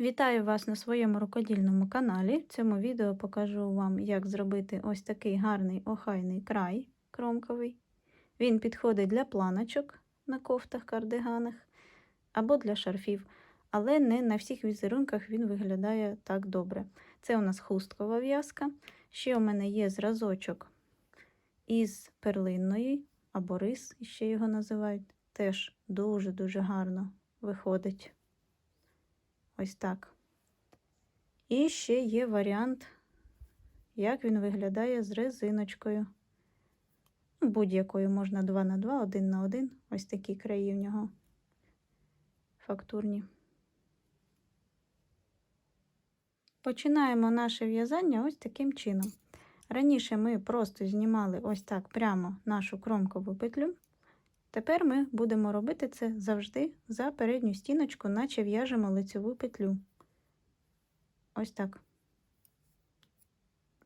Вітаю вас на своєму рукодільному каналі. В цьому відео покажу вам, як зробити ось такий гарний охайний край кромковий. Він підходить для планочок на кофтах, кардиганах або для шарфів, але не на всіх візерунках він виглядає так добре. Це у нас хусткова в'язка. Ще у мене є зразочок із перлинної або рис, ще його називають. Теж дуже-дуже гарно виходить. Ось так. І ще є варіант, як він виглядає з резиночкою. Ну, Будь-якою можна 2 на 2, 1 на 1. Ось такі краї в нього фактурні. Починаємо наше в'язання ось таким чином. Раніше ми просто знімали ось так прямо нашу кромкову петлю. Тепер ми будемо робити це завжди за передню стіночку, наче в'яжемо лицеву петлю. Ось так.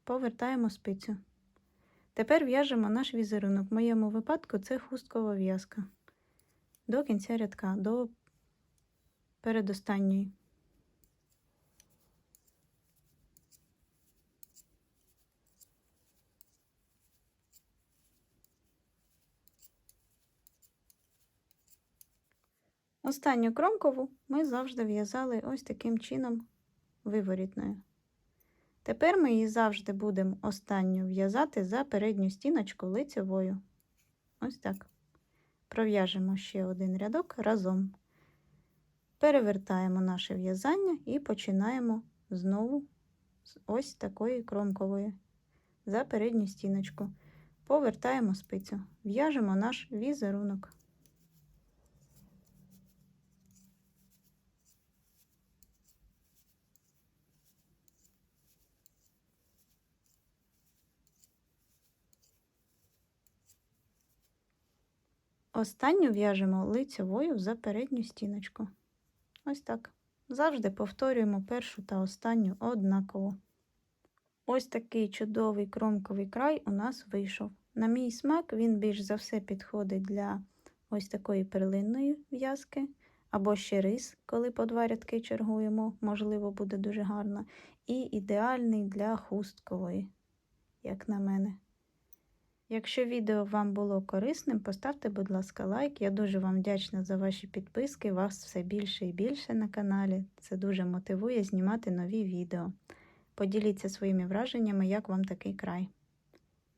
Повертаємо спицю. Тепер в'яжемо наш візерунок. В моєму випадку це хусткова в'язка. До кінця рядка, до передостанньої. Останню кромкову ми завжди в'язали ось таким чином виворітною. Тепер ми її завжди будемо останню в'язати за передню стіночку лицевою. Ось так. Пров'яжемо ще один рядок разом. Перевертаємо наше в'язання і починаємо знову з ось такої кромкової за передню стіночку. Повертаємо спицю, в'яжемо наш візерунок. Останню в'яжемо лицевою за передню стіночку. Ось так. Завжди повторюємо першу та останню однаково. Ось такий чудовий кромковий край у нас вийшов. На мій смак, він більш за все підходить для ось такої перлинної в'язки, або ще рис, коли по два рядки чергуємо, можливо, буде дуже гарно. І ідеальний для хусткової, як на мене. Якщо відео вам було корисним, поставте, будь ласка, лайк. Я дуже вам вдячна за ваші підписки. Вас все більше і більше на каналі. Це дуже мотивує знімати нові відео. Поділіться своїми враженнями, як вам такий край.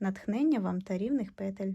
Натхнення вам та рівних петель!